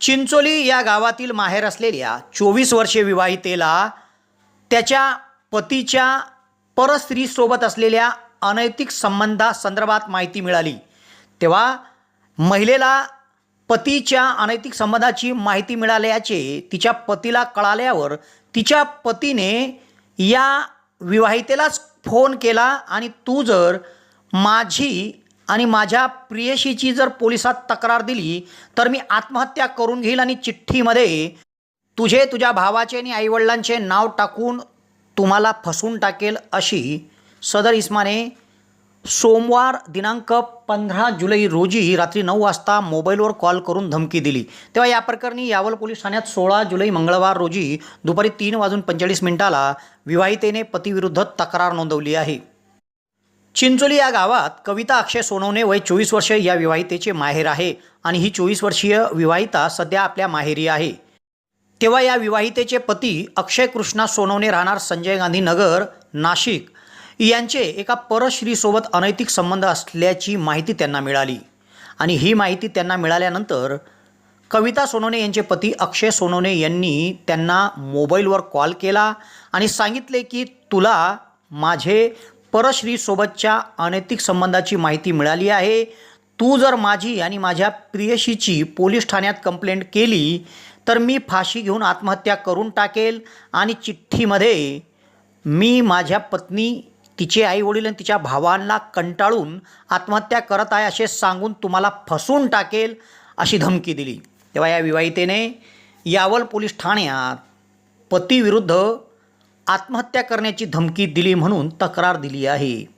चिंचोली या गावातील माहेर असलेल्या चोवीस वर्षे विवाहितेला त्याच्या पतीच्या परस्त्रीसोबत असलेल्या अनैतिक संबंधासंदर्भात माहिती मिळाली. तेव्हा महिलेला पतीच्या अनैतिक संबंधाची माहिती मिळाल्याचे तिच्या पतीला कळाल्यावर तिच्या पतीने या विवाहितेलाच फोन केला आणि तू जर माझी आणि माझ्या प्रियशीची जर पोलिसात तक्रार दिली तर मी आत्महत्या करून घेईल आणि चिठ्ठीमध्ये तुझे तुझ्या भावाचे आणि आईवडिलांचे नाव टाकून तुम्हाला फसवून टाकेल अशी सदर इस्माने सोमवार दिनांक पंधरा जुलै रोजी रात्री नऊ वाजता मोबाईलवर कॉल करून धमकी दिली. तेव्हा या प्रकरणी यावल पोलीस ठाण्यात सोळा जुलै मंगळवार रोजी दुपारी तीन वाजून पंचेचाळीस मिनिटाला विवाहितेने पतीविरुद्ध तक्रार नोंदवली आहे. चिंचोली या गावात कविता अक्षय सोनवणे वय चोवीस वर्ष या विवाहितेचे माहेर आहे आणि ही चोवीस वर्षीय विवाहिता सध्या आपल्या माहेरी आहे. तेव्हा या विवाहितेचे पती अक्षय कृष्णा सोनवणे राहणार संजय गांधी नगर नाशिक. यांचे एका परश्रीसोबत अनैतिक संबंध असल्याची माहिती त्यांना मिळाली. आणि ही माहिती त्यांना मिळाल्यानंतर कविता सोनवणे यांचे पती अक्षय सोनवणे यांनी त्यांना मोबाईलवर कॉल केला आणि सांगितले की तुला माझे परश्रीसोबतच्या अनैतिक संबंधाची माहिती मिळाली आहे. तू जर माझी आणि माझ्या प्रियशीची पोलीस ठाण्यात कंप्लेंट केली तर मी फाशी घेऊन आत्महत्या करून टाकेल आणि चिठ्ठीमध्ये मी माझ्या पत्नी तिचे आई वडील आणि तिच्या भावांना कंटाळून आत्महत्या करत आहे असे सांगून तुम्हाला फसवून टाकेल अशी धमकी दिली. तेव्हा या विवाहितेने यावल पोलीस ठाण्यात पतीविरुद्ध आत्महत्या करण्याची धमकी दिली म्हणून तक्रार दिली आहे.